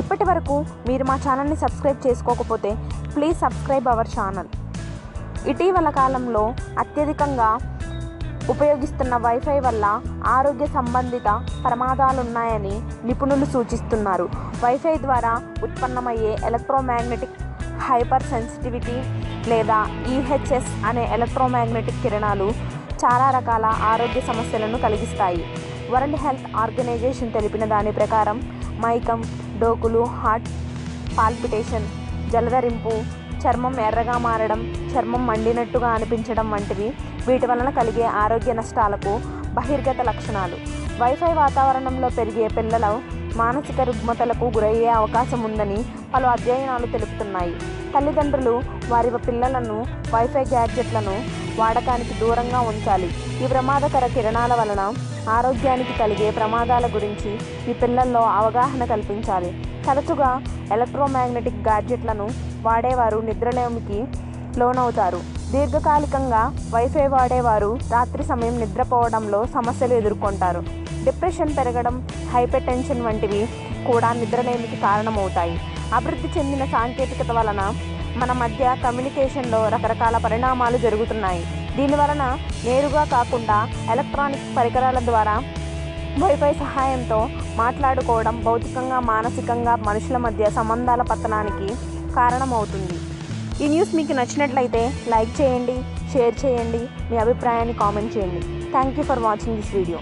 ఇప్పటి వరకు మీరు మా ఛానల్ని సబ్స్క్రైబ్ చేసుకోకపోతే ప్లీజ్ సబ్స్క్రైబ్ అవర్ ఛానల్. ఇటీవల కాలంలో అత్యధికంగా ఉపయోగిస్తున్న వైఫై వల్ల ఆరోగ్య సంబంధిత ప్రమాదాలున్నాయని నిపుణులు సూచిస్తున్నారు. వైఫై ద్వారా ఉత్పన్నమయ్యే ఎలక్ట్రోమాగ్నెటిక్ హైపర్ సెన్సిటివిటీ లేదా ఈహెచ్ఎస్ అనే ఎలక్ట్రోమాగ్నెటిక్ కిరణాలు చాలా రకాల ఆరోగ్య సమస్యలను కలిగిస్తాయి. వరల్డ్ హెల్త్ ఆర్గనైజేషన్ తెలిపిన దాని ప్రకారం మైకం డోకులు హార్ట్ పాల్పిటేషన్ జలధరింపు చర్మం ఎర్రగా మారడం చర్మం మండినట్టుగా అనిపించడం వంటివి వీటి వలన కలిగే ఆరోగ్య నష్టాలకు బహిర్గత లక్షణాలు. వైఫై వాతావరణంలో పెరిగే పిల్లలు మానసిక రుగ్మతలకు గురయ్యే అవకాశం ఉందని పలు అధ్యయనాలు తెలుపుతున్నాయి. తల్లిదండ్రులు వారి పిల్లలను వైఫై గ్యాడ్జెట్లను వాడకానికి దూరంగా ఉంచాలి. ఈ ప్రమాదకర కిరణాల వలన ఆరోగ్యానికి కలిగే ప్రమాదాల గురించి ఈ పిల్లల్లో అవగాహన కల్పించాలి. తరచుగా ఎలక్ట్రోమాగ్నెటిక్ గాడ్జెట్లను వాడేవారు నిద్రలేమికి లోనవుతారు. దీర్ఘకాలికంగా వైఫై వాడేవారు రాత్రి సమయం నిద్రపోవడంలో సమస్యలు ఎదుర్కొంటారు. డిప్రెషన్ పెరగడం హైపర్ టెన్షన్ వంటివి కూడా నిద్రలేమికి కారణమవుతాయి. అభివృద్ధి చెందిన సాంకేతికత వలన మన మధ్య కమ్యూనికేషన్లో రకరకాల పరిణామాలు జరుగుతున్నాయి. దీనివలన నేరుగా కాకుండా ఎలక్ట్రానిక్ పరికరాల ద్వారా వైఫై సహాయంతో మాట్లాడుకోవడం భౌతికంగా మానసికంగా మనుషుల మధ్య సంబంధాల పతనానికి కారణమవుతుంది. ఈ న్యూస్ మీకు నచ్చినట్లయితే లైక్ చేయండి షేర్ చేయండి మీ అభిప్రాయాన్ని కామెంట్ చేయండి. Thank you for watching this video